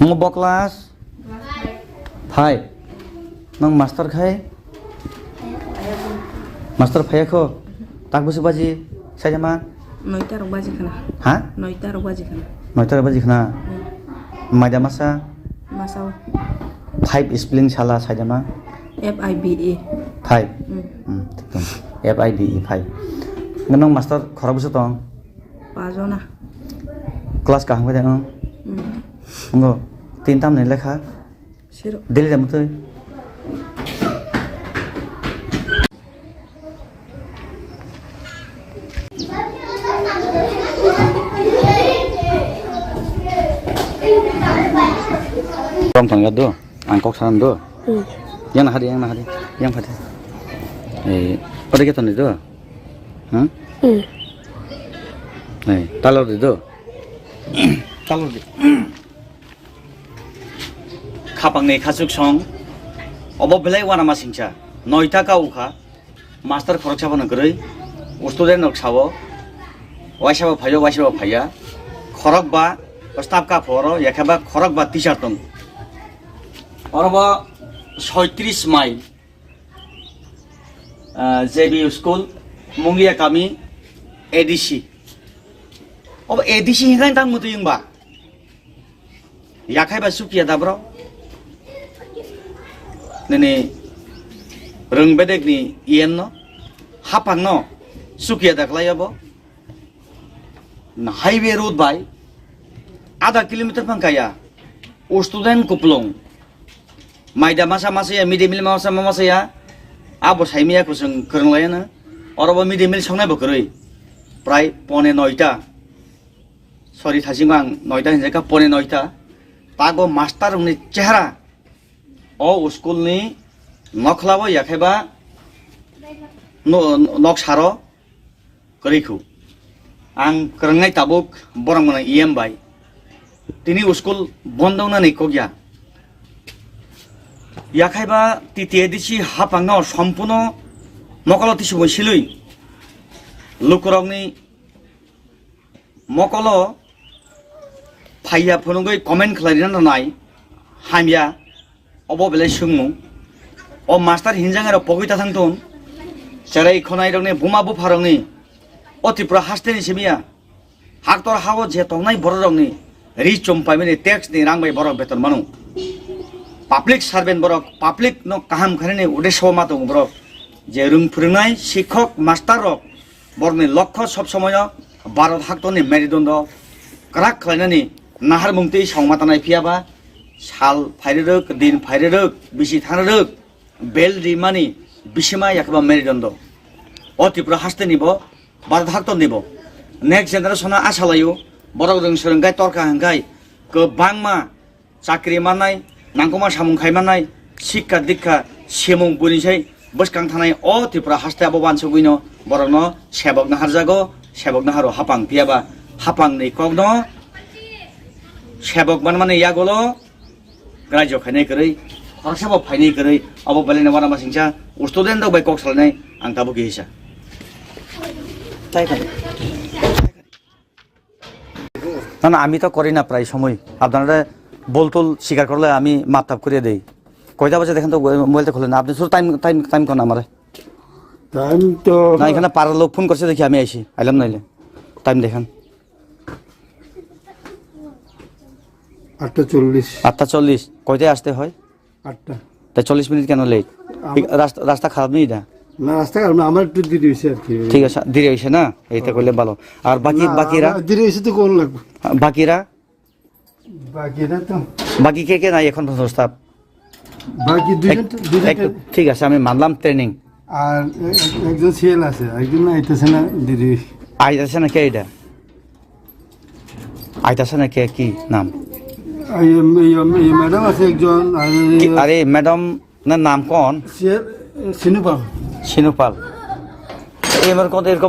bo class 5 nang master khai master phayakho tak busi baji sajama নয়টা রোগ বাজি ha নয়টা রোগ বাজি খানা noita baji khna maida masa মাসাও 5 spelling sala sajama F I B A 5 hmm tikdom f i d e 5 nang master khara busi tong পাঁচজনা class kaham ga dang ngo tin tam ne lekha সেরো dili jam tu Rong tong yado, angkok salam do. Yang nak hadi, yang nak hadi, yang hadi. Eh, pada kita ni do. Hah? Eh, talor di do. talor di. খাপাংনি খাচুক সং অব বেলাই ওয়ানা মাসিংচা নয়টা কাউখা master খরক সাবানো গরৈ student সাবো ওয়াইসাবা ফাইয়া ওয়াইসাবা ফাইয়া খরক বা staff for একেবা খরক বা teacher দং অরব ছয়ত্রিশ mile JB school মুঙ্গিয়া কামি এডিসি অব এডিসি হিংগাই তাং মুতু ইংবা yakhaiba sukia dabro. Nini röngbedek ni ien no hapang no sukia daklaya bo na highway road by আধা কিলোমিটার পাঙ্কায়া ও স্টুডেন্ট কুপলং মাইদা মাসা মাসায়া মিড ডে মিল মাসা মাসায়া আবো সাইমিয়া কুসুং করংলায়া না অরব মিড ডে মিল সংনাই বকরই প্রায় পনে নয়টা সরি থাসিং নয়টা হিনজাকা পনে নয়টা তাগো মাস্টার চেহারা স্কুলনি নখলাবো ইয়াখাইবা নক সার করিখু আং করংনাই তাবুক বরং মানে ইএম বাই তিনি স্কুল বন্ধ নাই কগিয়া ইয়াখাইবা তিতিয়ে দিছি হাপাং সম্পূর্ণ মকল তিসু বইছিলই লুকুরংনি মকল ফাইয়া ফনুগৈ কমেন্ট খালাইना অববেলে সুমু ও মাস্টার হিনজাঙের পগিতা থাকুন চেরাই খনাই রং বুমা বুফারংনি ও ত্রিপুরা হাস্তেনি সিমিয়া হাক্তর হাও যে তংনাই বড় রং রি চম্পাইমিনি টেক্স নি রাংবাই বরক বেতন মানু পাবলিক সার্ভেন্ট বরক পাবলিক ন কাহাম খারিনি উদ্দেশ্য মাতং বরক যে রুং ফুরুংনাই শিক্ষক মাস্টার রক বরনি লক্ষ্য সব সময় ভারত হাক্তনি মেরুদণ্ড ক্রাক খাইনানি নাহার মুংতেই সংমাতানাই ফিয়াবা। সাল ফাইরে রোগ, দিন ফাইরে রোগ, বিশি থানা রোগ, বেল, রিমানি বিসীমায় একবার মেরুদণ্ড। অতীব্র হাসতে নিব বাধা থাকত নিব নেক্সট জেনারেশনে আশা লাইও, বড় গাই, তর্কা হাঙ্গাই বাংমা, চাকরি মানাই, নাঙ্গমা সামুং খাইমানাই শিক্ষা দীক্ষা, সেমুং বুনিসাই। বসকাং থানায় অতীব্র হাসতে আবো বানসো গুইন বরং সেবক না হারজাগো সেবক না হারো হাপাং পিয়াবা, হাপাং নেই কগ্ন। সেবক মান মানে ইয়া গলো रायजो खायनाय करै खरसाबो फायनाय करै अब बेलेने वाना मासिंसा स्टुडेन्ट दो बाय कक सालायनाय आं ताबो गेहिसा তাই খালি না না আমি তো করি না প্রায় সময় আপনারা বলতুল স্বীকার করলে আমি মাপ তাপ করে দেই কয়টা বাজে দেখেন তো মোবাইলটা খুলে না আপনি শুধু টাইম টাইম টাইম কোন আমার টাইম তো না এখানে পাড়ার লোক ফোন করছে দেখি আমি আইসি আইলাম নাইলে টাইম দেখেন আটটা চল্লিশ আটটা চল্লিশ কয়টায় আসতে হয়? আটটা। তাই চল্লিশ মিনিট কেন লেট রাস্তা রাস্তা খারাপ নেই না রাস্তা খারাপ না আমার একটু দেরি হয়েছে আর কি। ঠিক আছে দেরি হয়েছে না? এইটা করলে ভালো। আর বাকি না, বাকিরা? আমার দেরি হয়েছে তো কোন লাগবে বাকিরা? বাকিটা তো বাকি কে কে নাই এখন বাকি দুজন ঠিক আছে আমি মানলাম ট্রেনিং আর একজন সিএল আছে একজন আইতেছে না। আইতাছে কে এটা আইতাছে না কে কি নাম? ম্যাডাম আছে একজন আর ম্যাডাম নাম কোন? সিনুপাল সিনুপাল এবার কত এরকম